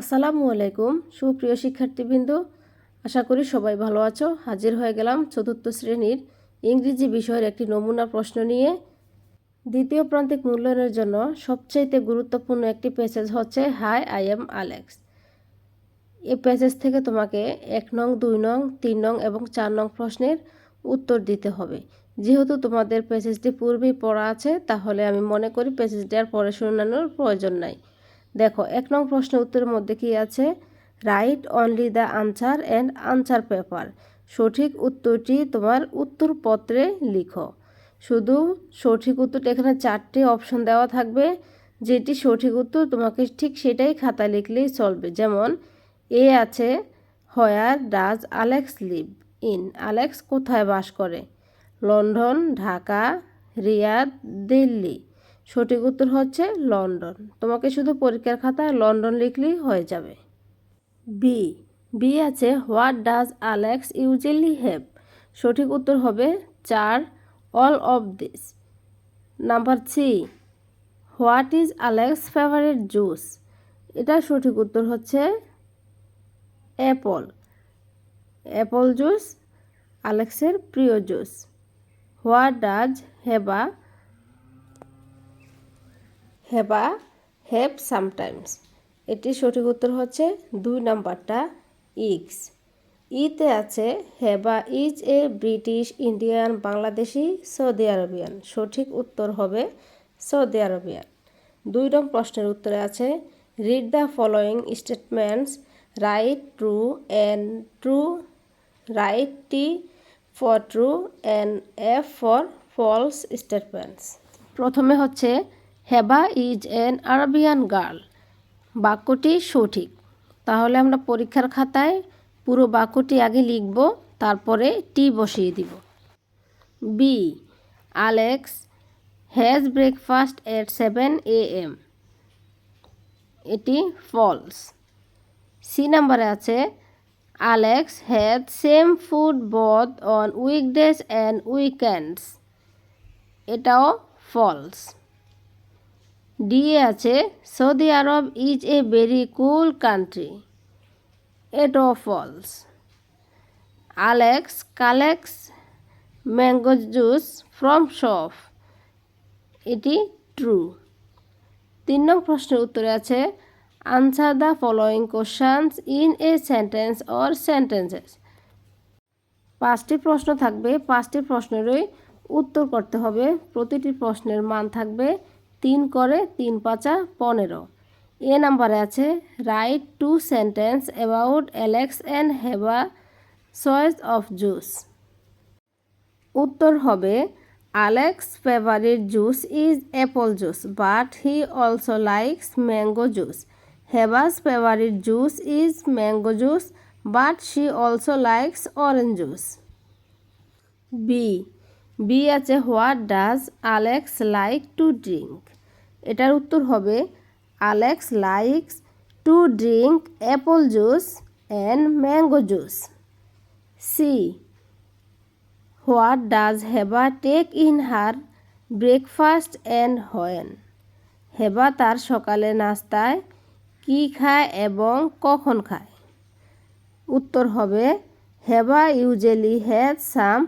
আসসালামু আলাইকুম, সুপ্রিয় শিক্ষার্থীবৃন্দ। আশা করি সবাই ভালো আছো। হাজির হয়ে গেলাম চতুর্থ শ্রেণির ইংরেজি বিষয়ের একটি নমুনা প্রশ্ন নিয়ে। দ্বিতীয় প্রান্তিক মূল্যায়নের জন্য সবচাইতে গুরুত্বপূর্ণ একটি প্যাসেজ হচ্ছে, হাই, আই এম আলেক্স। এই প্যাসেজ থেকে তোমাকে এক নং, দুই নং, তিন নং এবং চার নং প্রশ্নের উত্তর দিতে হবে। যেহেতু তোমাদের প্যাসেজটি পূর্বেই পড়া আছে, তাহলে আমি মনে করি প্যাসেজটি আর পরে শোনানোর প্রয়োজন নাই। দেখো, এক নং প্রশ্নের উত্তরের মধ্যে কি আছে? Write only the answer and answer paper সঠিক উত্তরটি তোমার উত্তরপত্রে লিখো। শুধু সঠিক উত্তরটা এখানে চারটি অপশন দেওয়া থাকবে। যেটি সঠিক উত্তর তোমাকে ঠিক সেটাই খাতা লিখলেই চলবে। যেমন, এ আছে where does Alex live in Alex কোথায় বাস করে? London, Dhaka, Riyadh, Delhi. সঠিক উত্তর হচ্ছে লন্ডন। তোমাকে শুধু পরীক্ষার খাতায় লন্ডন লিখলেই হয়ে যাবে। বি বি আছে, what does Alex usually have? সঠিক উত্তর হবে চার, all of this. Number three what is Alex favourite juice? এটা সঠিক উত্তর হচ্ছে অ্যাপল। অ্যাপল জুস, আলেক্সের প্রিয় juice. What does Heba Heba have sometimes এটির সঠিক উত্তর হচ্ছে দুই নাম্বারটা ইক্স ইতে আছে Heba is a British Indian Bangladeshi Saudi Arabian সঠিক উত্তর হবে সৌদি আরবিয়ান দুই নং প্রশ্নের উত্তরে আছে read the following statements write true and true write T for true and F for false statements প্রথমে হচ্ছে Heba is an Arabian girl. বাক্যটি সঠিক। তাহলে আমরা পরীক্ষার খাতায় পুরো বাক্যটি আগে লিখব, তারপরে টি বসিয়ে দিব। B Alex has breakfast at seven A M এটি ফলস সি নাম্বারে আছে Alex has same food both on weekdays and weekends এটাও ফলস ডি আছে, Saudi Arab is a very cool country. এটাও false. Alex collects mango juice from shop এটি true. তিন নং প্রশ্নের উত্তরে আছে, answer the following questions in a sentence or sentences. পাঁচটি প্রশ্ন থাকবে, পাঁচটি প্রশ্নেরই উত্তর করতে হবে, প্রতিটি প্রশ্নের মান থাকবে তিন করে তিন পাঁচা পনেরো। এ নাম্বারে আছে write two sentence about Alex and Heba choice of juice উত্তর হবে Alex favourite juice is apple juice but he also likes mango juice Heba's favourite juice is mango juice but she also likes orange juice B B আছে what does Alex like to drink এটার উত্তর হবে Alex likes to drink apple juice and mango juice C what does Heba take in her breakfast and when Heba তার সকালে নাস্তায় কি খায় এবং কখন খায়? উত্তর হবে Heba usually has some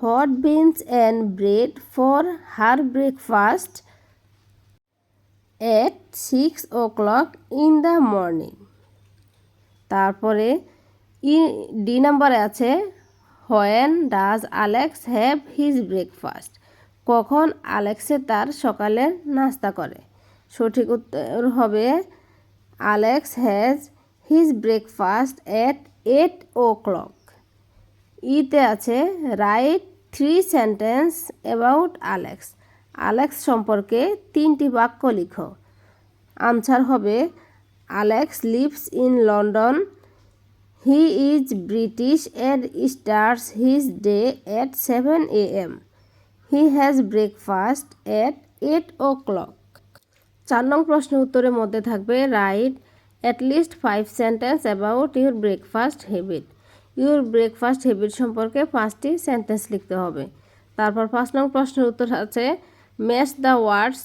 hot beans and bread for her breakfast at six o'clock in the morning তারপরে ডি নাম্বারে আছে when does Alex have his breakfast কখন আলেক্সে তার সকালের নাস্তা করে? সঠিক উত্তর হবে Alex has his breakfast at eight o'clock ইতে আছে, write three sentence about Alex. Alex সম্পর্কে তিনটি বাক্য লিখো। আনসার হবে, Alex lives in London, he is British and starts his day at seven A M. He has breakfast at eight o'clock. চার নং প্রশ্নের উত্তরের মধ্যে থাকবে, write at least five sentence about your breakfast habit. Your breakfast habit সম্পর্কে পাঁচটি sentence লিখতে হবে। তারপর পাঁচ নং প্রশ্নের উত্তর আছে match the words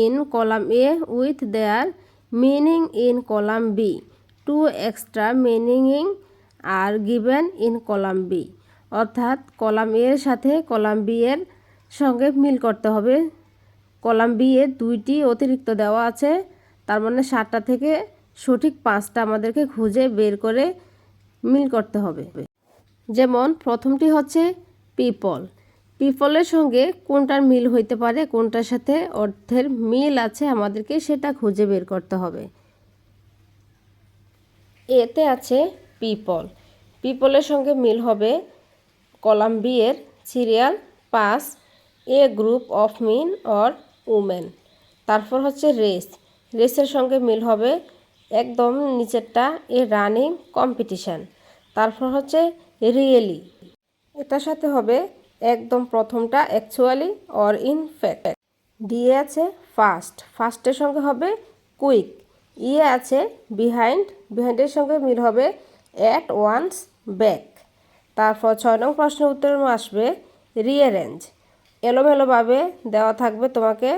in column A with their meaning in column B two extra meaning are given in column B অর্থাৎ কলাম এর সাথে কলাম বি এর সঙ্গে মিল করতে হবে। কলাম বি এ দুইটি অতিরিক্ত দেওয়া আছে, তার মানে সাতটা থেকে সঠিক পাঁচটা আমাদেরকে খুঁজে বের করে মিল করতে হবে। যেমন, প্রথমটি হচ্ছে পিপল পিপলের সঙ্গে কোনটার মিল হইতে পারে, কোনটার সাথে অর্থের মিল আছে আমাদেরকে সেটা খুঁজে বের করতে হবে। এতে আছে পিপল পিপলের সঙ্গে মিল হবে কলাম বি এর serial pass a group of men or women তারপর হচ্ছে রেস রেসের সঙ্গে মিল হবে একদম নিচেরটা এ রানিং কম্পিটিশান। তারপর হচ্ছে রিয়েলি। এটার সাথে হবে একদম প্রথমটা অ্যাকচুয়ালি অর ইন ফ্যাক্ট। দিয়ে আছে ফাস্ট। ফাস্টের সঙ্গে হবে কুইক। ইয়ে আছে বিহাইন্ড। বিহাইন্ডের সঙ্গে মিল হবে অ্যাট ওয়ান্স ব্যাক। তারপর ছয় নং প্রশ্নের উত্তর আসবে রিয়ারেঞ্জ এলোমেলোভাবে দেওয়া থাকবে তোমাকে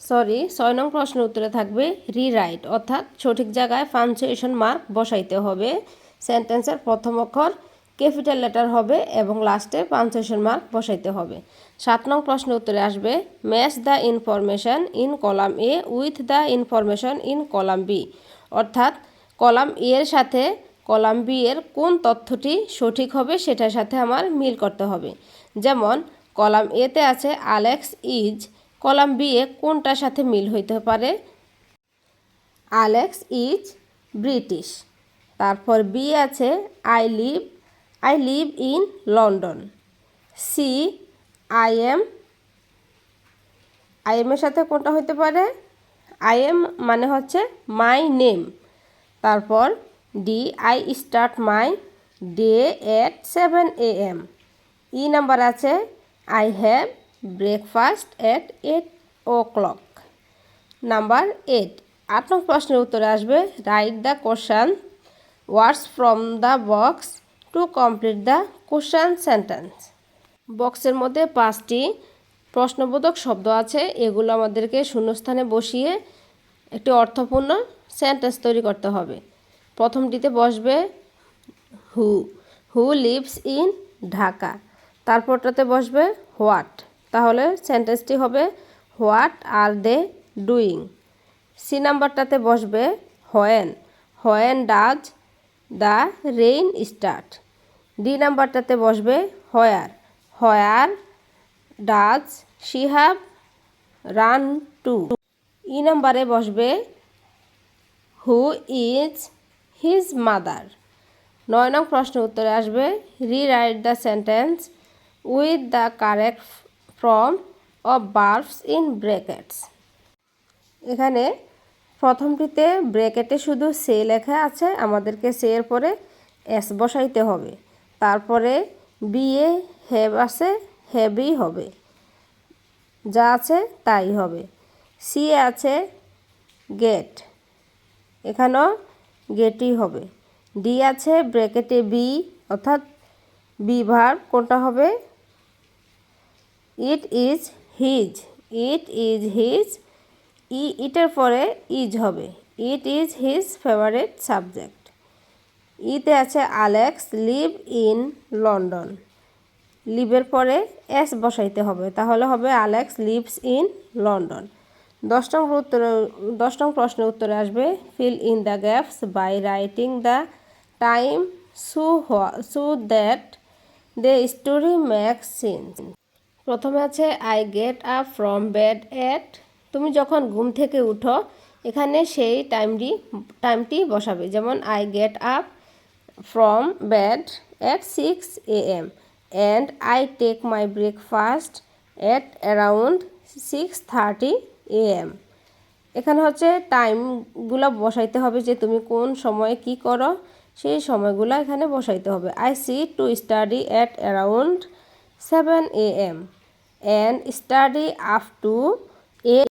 সরি, ছয় নং প্রশ্নের উত্তরে থাকবে রিরাইট অর্থাৎ সঠিক জায়গায় পাঞ্চুয়েশন মার্ক বসাইতে হবে। সেন্টেন্সের প্রথম অক্ষর ক্যাপিটাল লেটার হবে এবং লাস্টে পাঞ্চুয়েশন মার্ক বসাইতে হবে। সাত নং প্রশ্নের উত্তরে আসবে match the information in column A with the information in column B অর্থাৎ কলাম এ এর সাথে কলাম বি এর কোন তথ্যটি সঠিক হবে সেটার সাথে আমার মিল করতে হবে। যেমন কলাম এতে আছে আলেক্স ইজ কলাম বি এ কোনটার সাথে মিল হইতে পারে? Alex is British. তারপর বি আছে I live I live in London. C, I am, I এমের সাথে কোনটা হইতে পারে? আই এম মানে হচ্ছে মাই নেম। তারপর D, I start my day at seven A M. E number আছে I have breakfast at eight o'clock number eight আট নং প্রশ্নের উত্তরে আসবে write the question words from the box to complete the question sentence বক্সের মধ্যে পাঁচটি প্রশ্নবোধক শব্দ আছে, এগুলো আমাদেরকে শূন্যস্থানে বসিয়ে একটি অর্থপূর্ণ সেন্টেন্স তৈরি করতে হবে। প্রথমটিতে বসবে who who lives in Dhaka. তারপরটাতে বসবে হোয়াট তাহলে সেন্টেন্সটি হবে what are they doing C নাম্বারটাতে বসবে when when does the rain start D নাম্বারটাতে বসবে where where does she have run to E নাম্বারে বসবে হু ইজ হিজ মাদার নয় নং প্রশ্ন উত্তরে আসবে রি rewrite the sentence with the correct from of verbs in brackets এখানে প্রথমটিতে ব্রেকেটে শুধু সে লেখা আছে, আমাদেরকে সে এর পরে এস বসাইতে হবে। তারপরে বিয়ে হেব আছে হেবই হবে। যা আছে তাই হবে। সি আছে গেট, এখানেও গেটই হবে। ডি আছে ব্রেকেটে বি, অর্থাৎ বি ভার কোনটা হবে? It is his, it is his, E, ইটার পরে ইজ হবে। It is his favourite subject. ইতে আছে আলেক্স, লিভ ইন লন্ডন। লিভের পরে এস বসাইতে হবে, তাহলে হবে আলেক্স লিভস ইন লন্ডন। দশ নং উত্তরে, দশ নং প্রশ্নের উত্তরে আসবে, fill in the gaps by writing the time so so that the story makes sense প্রথমে আছে I get up from bed at তুমি যখন ঘুম থেকে উঠো, এখানে সেই টাইমটি টাইমটি বসাবে। যেমন I get up from bed at six A M and I take my breakfast at around six thirty A M এখানে হচ্ছে টাইমগুলো বসাইতে হবে যে তুমি কোন সময়ে কি করো, সেই সময়গুলো এখানে বসাইতে হবে। I see to study at around seven A M and study up to A